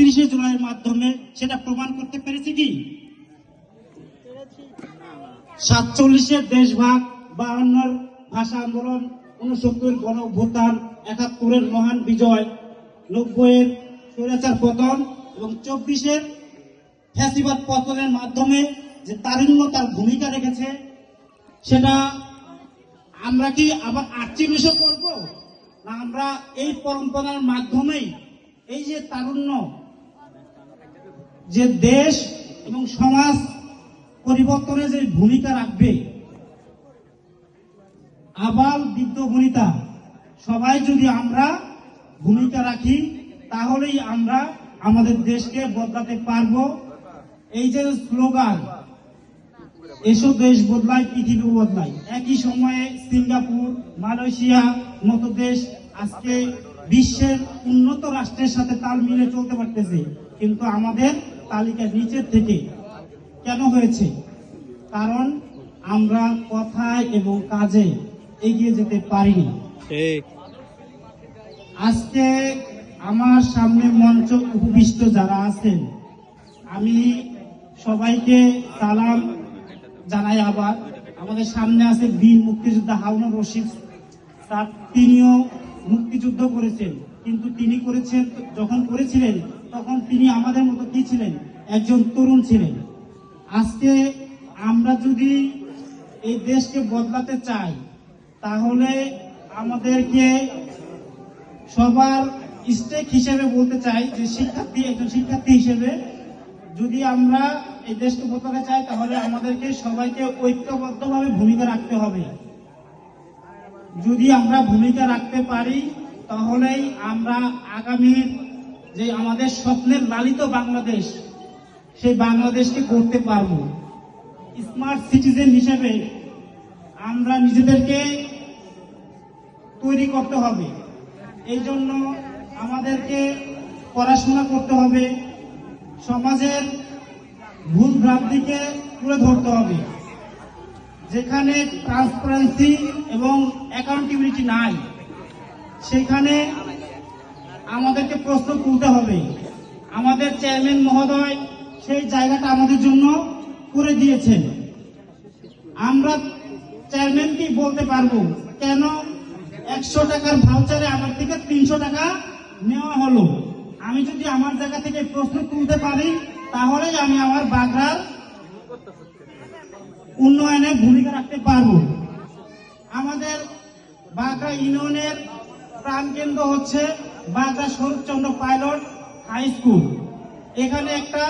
তিরিশে জুলাইয়ের মাধ্যমে সেটা প্রমাণ করতে পেরেছি কি? সাতচল্লিশের দেশভাগ বাহান্নর ভাষা আন্দোলন উনসত্তর গণ অভ্যুত্থান, একাত্তরের মহান বিজয়, নব্বইয়ের স্বৈরাচার পতন এবং চব্বিশের ফ্যাসিবাদ পতনের মাধ্যমে যে তারুণ্য তার ভূমিকা রেখেছে, সেটা আমরা কি আবার আটচল্লিশও করব? না, আমরা এই পরম্পরার মাধ্যমেই এই যে তারুণ্য যে দেশ এবং সমাজ পরিবর্তনে যে ভূমিকা রাখবে, আবাল বৃদ্ধ বনিতা, সবাই যদি আমরা ভূমিকা রাখি, তাহলেই আমরা আমাদের দেশকে বদলাতে পারব। এই যে স্লোগান এসব দেশ বদলায়, পৃথিবী বদলায়। একই সময়ে সিঙ্গাপুর, মালয়েশিয়া মতো দেশ আজকে বিশ্বের উন্নত রাষ্ট্রের সাথে তাল মিলে চলতে পারতেছে। কিন্তু আমাদের তালিকার নিচের থেকে কেন হয়েছে? কারণ আমরা কথায় এবং কাজে এগিয়ে যেতে পারিনি। আজকে আমার সামনে মঞ্চ উপবিষ্ট যারা আছেন আমি সবাইকে সালাম জানাই আবার। আমাদের সামনে আছে বীর মুক্তিযোদ্ধা হারুনুর রশিদ স্যার। তিনিও মুক্তিযুদ্ধ করেছেন কিন্তু তিনি করেছেন যখন করেছিলেন তখন তিনি আমাদের মতো কি ছিলেন? একজন তরুণ ছিলেন। আজকে আমরা যদি এই দেশকে বদলাতে চাই, তাহলে আমাদেরকে সবার স্টেক হিসেবে বলতে চাই যে শিক্ষার্থী, একজন শিক্ষার্থী হিসেবে যদি আমরা এই দেশকে বদলাতে চাই, তাহলে আমাদেরকে সবাইকে ঐক্যবদ্ধভাবে ভূমিকা রাখতে হবে। যদি আমরা ভূমিকা রাখতে পারি, তাহলেই আমরা আগামীর যে আমাদের স্বপ্নের লালিত বাংলাদেশ, সেই বাংলাদেশকে করতে পারব। স্মার্ট সিটিজেন হিসেবে আমরা নিজেদেরকে তৈরি করতে হবে। এই জন্য আমাদেরকে পড়াশোনা করতে হবে। সমাজের ভুল ভ্রান্তিকে তুলে ধরতে হবে। যেখানে ট্রান্সপারেন্সি এবং অ্যাকাউন্টেবিলিটি নাই, সেখানে আমাদেরকে প্রশ্ন তুলতে হবে। আমাদের চেয়ারম্যান মহোদয় সেই জায়গাটা আমাদের জন্য করে দিয়েছেন। আমরা চেয়ারম্যানকেই বলতে পারব, কেন একশো টাকার ভাউচারে আমার থেকে তিনশো টাকা নেওয়া হলো? আমি যদি আমার জায়গা থেকে প্রশ্ন তুলতে পারি তাহলেই আমি আমার বাগড়ার উন্নয়নে ভূমিকা রাখতে পারব। আমাদের বাগড়া ইউনিয়নের প্রাণকেন্দ্র হচ্ছে Bagra Saratchandra pilot high school. এখানে একটা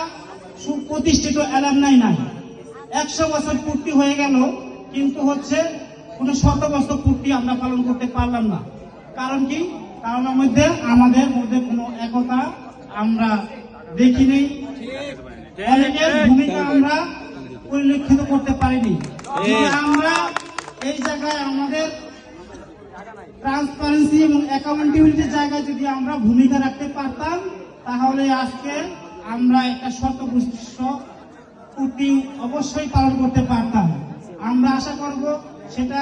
সুপ্রতিষ্ঠিত অ্যালামনাই নাই। একশো বছর পূর্তি হয়ে গেল, কিন্তু হচ্ছে কোনো শত বছর পূর্তি আমরা পালন করতে পারলাম না। কারণ কি? কারণের মধ্যে আমাদের মধ্যে কোনো একতা আমরা দেখিনি ভূমিকা আমরা পরিলক্ষিত করতে পারিনি। আমরা এই জায়গায় আমাদের ট্রান্সপারেন্সি এবং অ্যাকাউন্টেবিলিটির জায়গায় যদি আমরা ভূমিকা রাখতে পারতাম, তাহলে আজকে আমরা একটা শতপুষ্ট পূর্তি অবশ্যই পালন করতে পারতাম। আমরা আশা করব সেটা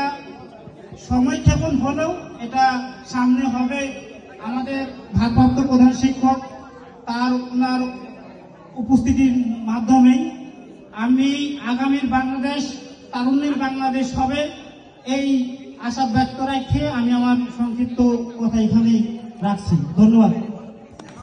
সময় ক্ষেপণ হলেও এটা সামনে হবে। আমাদের ভারপ্রাপ্ত প্রধান শিক্ষক, তার ওনার উপস্থিতির মাধ্যমেই আমি আগামীর বাংলাদেশ, তারুণ্যের বাংলাদেশ হবে। এই আশা ব্যক্ত রাখে আমি আমার সংক্ষিপ্ত কথা এখানেই রাখছি। ধন্যবাদ।